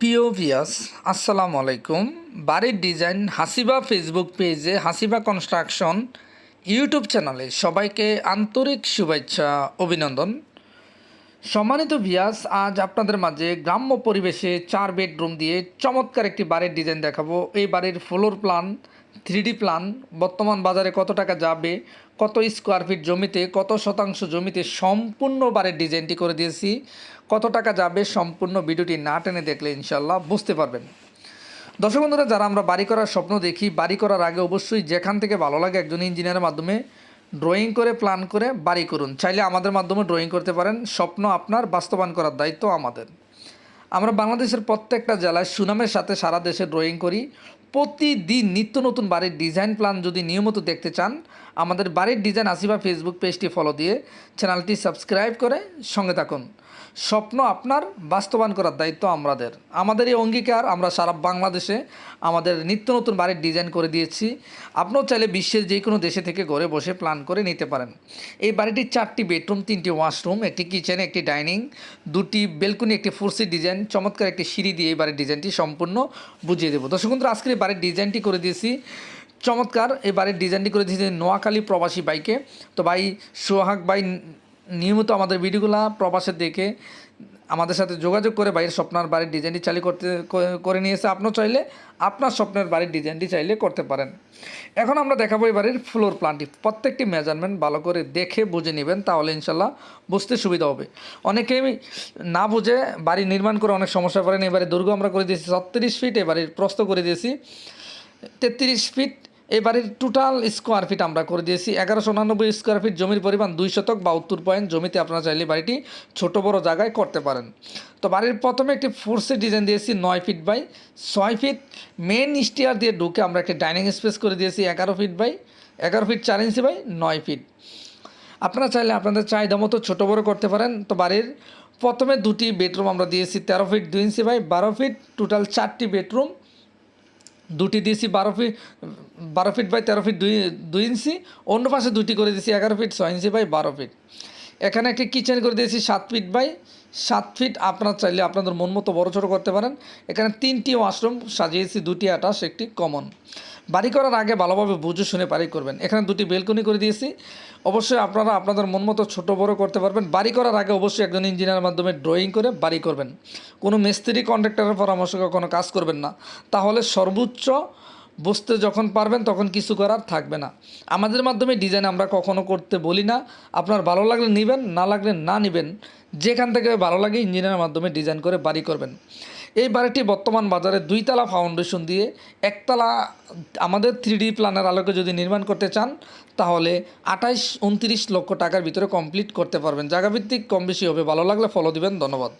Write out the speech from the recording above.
প্রিয় ভিয়াস আসসালামু আলাইকুম। বাড়ির ডিজাইন হাসিবা ফেসবুক পেজে হাসিবা কনস্ট্রাকশন ইউটিউব চ্যানেলে সবাইকে আন্তরিক শুভেচ্ছা, অভিনন্দন। সম্মানিত ভিয়াস আজ আপনাদের মাঝে গ্রাম্য পরিবেশে চার বেডরুম দিয়ে চমৎকার একটি বাড়ির ডিজাইন দেখাবো। এই বাড়ির ফ্লোর প্ল্যান থ্রিডি প্ল্যান বর্তমান বাজারে কত টাকা যাবে, কত স্কোয়ার ফিট জমিতে, কত শতাংশ জমিতে সম্পূর্ণ বাড়ির ডিজাইনটি করে দিয়েছি। কত টাকা যাবে সম্পূর্ণ ভিডিওটি না টেনে দেখলে ইনশাল্লাহ বুঝতে পারবেন। দর্শক বন্ধুরা, যারা আমরা বাড়ি করার স্বপ্ন দেখি, বাড়ি করার আগে অবশ্যই যেখান থেকে ভালো লাগে একজন ইঞ্জিনিয়ারের মাধ্যমে ড্রয়িং করে প্ল্যান করে, বাড়ি করুন। চাইলে আমাদের মাধ্যমে ড্রয়িং করতে পারেন। স্বপ্ন আপনার বাস্তবায়ন করার দায়িত্ব আমাদের। আমরা বাংলাদেশের প্রত্যেকটা জেলায় সুনামের সাথে সারা দেশে ড্রয়িং করি। প্রতিদিন নিত্য নতুন বাড়ির ডিজাইন প্ল্যান যদি নিয়মিত দেখতে চান, আমাদের বাড়ির ডিজাইন আসিবা ফেসবুক পেজটি ফলো দিয়ে চ্যানেলটি সাবস্ক্রাইব করে সঙ্গে থাকুন। স্বপ্ন আপনার, বাস্তবায়ন করার দায়িত্ব আমাদের। আমাদের এই অঙ্গীকার আমরা সারা বাংলাদেশে আমাদের নিত্য নতুন বাড়ির ডিজাইন করে দিয়েছি। আপনিও চাইলে বিশ্বের যে কোনো দেশে থেকে ঘরে বসে প্ল্যান করে নিতে পারেন। এই বাড়িটির চারটি বেডরুম তিনটি ওয়াশরুম একটি কিচেন একটি ডাইনিং দুটি বেলকুনি একটি ফুরসি ডিজাইন চমৎকার একটি সিঁড়ি দিয়ে এই বাড়ির ডিজাইনটি সম্পূর্ণ বুঝিয়ে দেবো। দর্শক বন্ধুরা, আজকের বাড়ির ডিজাইনটি করে দিয়েছি। চমৎকার এই বাড়ির ডিজাইনটি করে দিয়েছি নোয়াখালী প্রবাসী বাইকে। তো ভাই সোহাগ ভাই, নিয়মিত আমাদের ভিডিওগুলো প্রবাসের দেখে আমাদের সাথে যোগাযোগ করে বাইরের স্বপ্নার বাড়ির ডিজাইনটি চালু করতে করে নিয়েছে। আপনিও চাইলে আপনার স্বপ্নের বাড়ির ডিজাইনটি চাইলে করতে পারেন। এখন আমরা দেখাবো এই বাড়ির ফ্লোর প্ল্যানটি প্রত্যেকটি মেজারমেন্ট ভালো করে দেখে বুঝে নেবেন, তাহলে ইনশাল্লাহ বুঝতে সুবিধা হবে। অনেকেই না বুঝে বাড়ি নির্মাণ করে অনেক সমস্যা পড়েন। এবারে দুর্গ আমরা করে দিয়েছি ছত্রিশ ফিট এবারের প্রস্ত করে দিয়েছি তেত্রিশ ফিট এই বাড়ির টোটাল স্কোয়ার ফিট আমরা করে দিয়েছি। এগারোশো উনানব্বই স্কোয়ার ফিট জমির পরিমাণ দুই শতক বাহাত্তর পয়েন্ট জমিতে আপনারা চাইলে বাড়িটি ছোট বড় জায়গায় করতে পারেন। তো বাড়ির প্রথমে একটি ফোর্সে ডিজাইন দিয়েছি, নয় ফিট বাই ছয় ফিট মেন স্টিয়ার দিয়ে ঢুকে আমরা একটি ডাইনিং স্পেস করে দিয়েছি, এগারো ফিট বাই এগারো ফিট চার ইঞ্চি বাই নয় ফিট আপনারা চাইলে আপনাদের চাহিদা মতো ছোটো বড়ো করতে পারেন। তো বাড়ির প্রথমে দুটি বেডরুম আমরা দিয়েছি, তেরো ফিট দুই ইঞ্চি বাই বারো ফিট টোটাল চারটি বেডরুম দুটি দিয়েছি বারো ফিট বারো ফিট বাই তেরো ফিট দুই দুই ইঞ্চি, অন্য পাশে দুটি করে দিয়েছি এগারো ফিট, ছয় ইঞ্চি বাই বারো ফিট। এখানে একটি কিচেন করে দিয়েছি সাত ফিট বাই সাত ফিট। আপনার চাইলে আপনাদের মন মতো বড়ো ছোটো করতে পারেন। এখানে তিনটি ওয়াশরুম সাজিয়েছি, দুটি আটাশ একটি কমন বাড়ি করার আগে ভালোভাবে বুঝে শুনে বাড়ি করবেন। এখানে দুটি বেলকনি করে দিয়েছি। অবশ্যই আপনারা আপনাদের মন মতো ছোটো বড়ো করতে পারবেন। বাড়ি করার আগে অবশ্যই একজন ইঞ্জিনিয়ারের মাধ্যমে ড্রয়িং করে বাড়ি করবেন। কোনো মিস্ত্রি কন্ট্রাক্টরের পরামর্শ কোনো কাজ করবেন না। তাহলে সর্বোচ্চ বুঝতে যখন পারবেন তখন কিছু করার থাকবে না। আমাদের মাধ্যমে ডিজাইন আমরা কখনো করতে বলি না। আপনার ভালো লাগলে নেবেন, না লাগলে না নেবেন। যেখান থেকে ভালো লাগে ইঞ্জিনিয়ারের মাধ্যমে ডিজাইন করে বাড়ি করবেন। এই বাড়িটি বর্তমান বাজারে দুইতলা ফাউন্ডেশন দিয়ে একতলা, আমাদের থ্রি প্ল্যানের আলোকে যদি নির্মাণ করতে চান, তাহলে আঠাইশ, উনত্রিশ লক্ষ টাকার ভিতরে কমপ্লিট করতে পারবেন। জায়গাভিত্তিক কম বেশি হবে। ভালো লাগলে ফলো দিবেন। ধন্যবাদ।